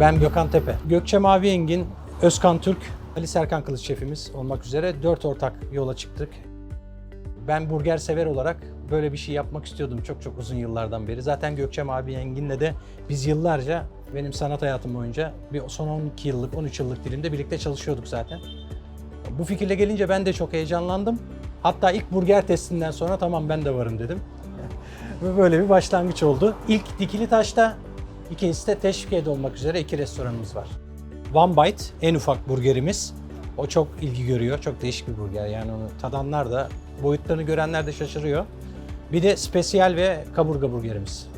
Ben Gökhan Tepe. Gökçe Mavi Engin, Özkan Türk, Ali Serkan Kılıç şefimiz olmak üzere dört ortak yola çıktık. Ben burger sever olarak böyle bir şey yapmak istiyordum çok çok uzun yıllardan beri. Zaten Gökçe Mavi Engin'le de biz yıllarca benim sanat hayatım boyunca bir son 12 yıllık, 13 yıllık dilimde birlikte çalışıyorduk zaten. Bu fikirle gelince ben de çok heyecanlandım. Hatta ilk burger testinden sonra tamam ben de varım dedim. Ve böyle bir başlangıç oldu. İlk Dikili Taş'ta, ikincisi de Teşvikiye'de olmak üzere iki restoranımız var. One Bite en ufak burgerimiz. O çok ilgi görüyor. Çok değişik bir burger. Yani onu tadanlar da, boyutlarını görenler de şaşırıyor. Bir de spesiyel ve kaburga burgerimiz.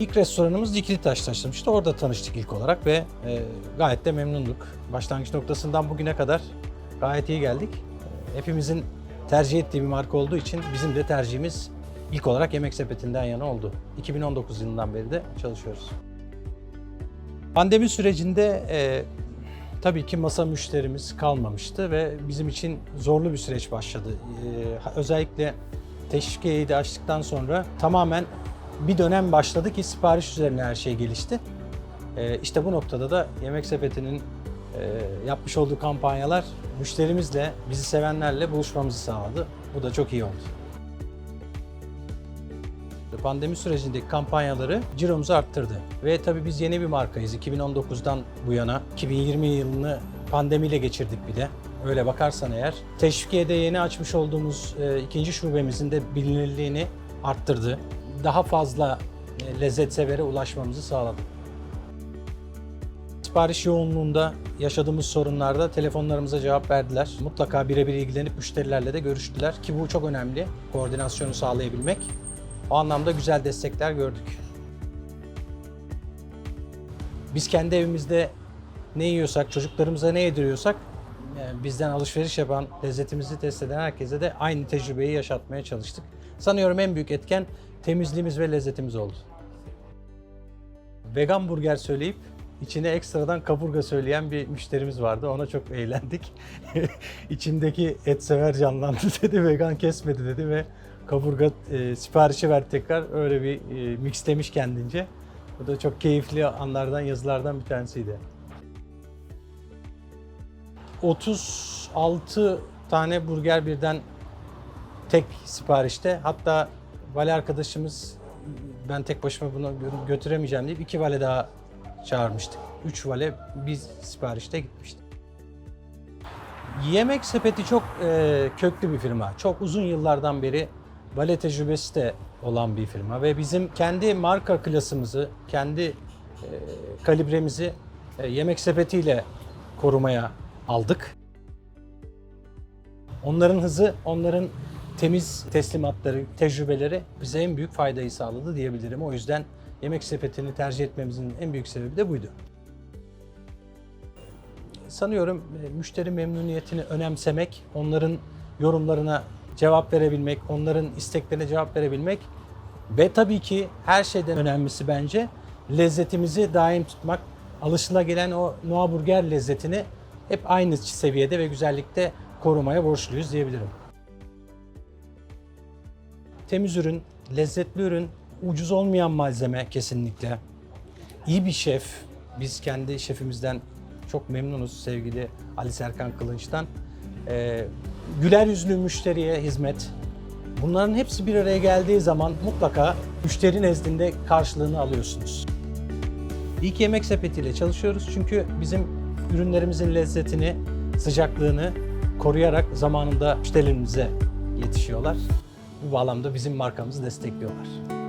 İlk restoranımız Dikili Taş taşlamıştı. Orada tanıştık ilk olarak ve e, gayet de memnunduk. Başlangıç noktasından bugüne kadar gayet iyi geldik. Hepimizin tercih ettiği bir marka olduğu için bizim de tercihimiz ilk olarak Yemek Sepeti'nden yana oldu. 2019 yılından beri de çalışıyoruz. Pandemi sürecinde e, tabii ki masa müşterimiz kalmamıştı ve bizim için zorlu bir süreç başladı. E, özellikle teşvikiyeyi de açtıktan sonra tamamen bir dönem başladı ki sipariş üzerine her şey gelişti. E, işte bu noktada da Yemek Sepeti'nin e, yapmış olduğu kampanyalar müşterimizle, bizi sevenlerle buluşmamızı sağladı. Bu da çok iyi oldu. Pandemi sürecindeki kampanyaları ciromuzu arttırdı. Ve tabii biz yeni bir markayız. 2019'dan bu yana 2020 yılını pandemiyle geçirdik bir de. Öyle bakarsan eğer. Teşvikiye'de yeni açmış olduğumuz e, ikinci şubemizin de bilinirliğini arttırdı. Daha fazla e, lezzet severe ulaşmamızı sağladı. Sipariş yoğunluğunda yaşadığımız sorunlarda telefonlarımıza cevap verdiler. Mutlaka birebir ilgilenip müşterilerle de görüştüler ki bu çok önemli. Koordinasyonu sağlayabilmek. O anlamda güzel destekler gördük. Biz kendi evimizde ne yiyorsak, çocuklarımıza ne yediriyorsak yani bizden alışveriş yapan, lezzetimizi test eden herkese de aynı tecrübeyi yaşatmaya çalıştık. Sanıyorum en büyük etken temizliğimiz ve lezzetimiz oldu. Vegan burger söyleyip içine ekstradan kaburga söyleyen bir müşterimiz vardı. Ona çok eğlendik. İçindeki et sever canlandı dedi, vegan kesmedi dedi ve kaburga e, siparişi verdi tekrar. Öyle bir e, mixlemiş kendince. Bu da çok keyifli anlardan, yazılardan bir tanesiydi. 36 tane burger birden tek siparişte. Hatta vali arkadaşımız ben tek başıma bunu gö- götüremeyeceğim deyip iki vale daha çağırmıştık. Üç vale biz siparişte gitmiştik. Yemek Sepeti çok e, köklü bir firma. Çok uzun yıllardan beri vale tecrübesi de olan bir firma ve bizim kendi marka klasımızı, kendi e, kalibremizi e, Yemek Sepeti ile korumaya aldık. Onların hızı, onların temiz teslimatları, tecrübeleri bize en büyük faydayı sağladı diyebilirim. O yüzden Yemek Sepeti'ni tercih etmemizin en büyük sebebi de buydu. Sanıyorum e, müşteri memnuniyetini önemsemek, onların yorumlarına cevap verebilmek, onların isteklerine cevap verebilmek ve tabii ki her şeyden önemlisi bence lezzetimizi daim tutmak. Alışılagelen o Noa Burger lezzetini hep aynı seviyede ve güzellikte korumaya borçluyuz diyebilirim. Temiz ürün, lezzetli ürün, ucuz olmayan malzeme kesinlikle. İyi bir şef, biz kendi şefimizden çok memnunuz sevgili Ali Serkan Kılınç'tan. Ee, güler yüzlü müşteriye hizmet. Bunların hepsi bir araya geldiği zaman mutlaka müşteri nezdinde karşılığını alıyorsunuz. İlk yemek sepetiyle çalışıyoruz çünkü bizim ürünlerimizin lezzetini, sıcaklığını koruyarak zamanında müşterilerimize yetişiyorlar. Bu bağlamda bizim markamızı destekliyorlar.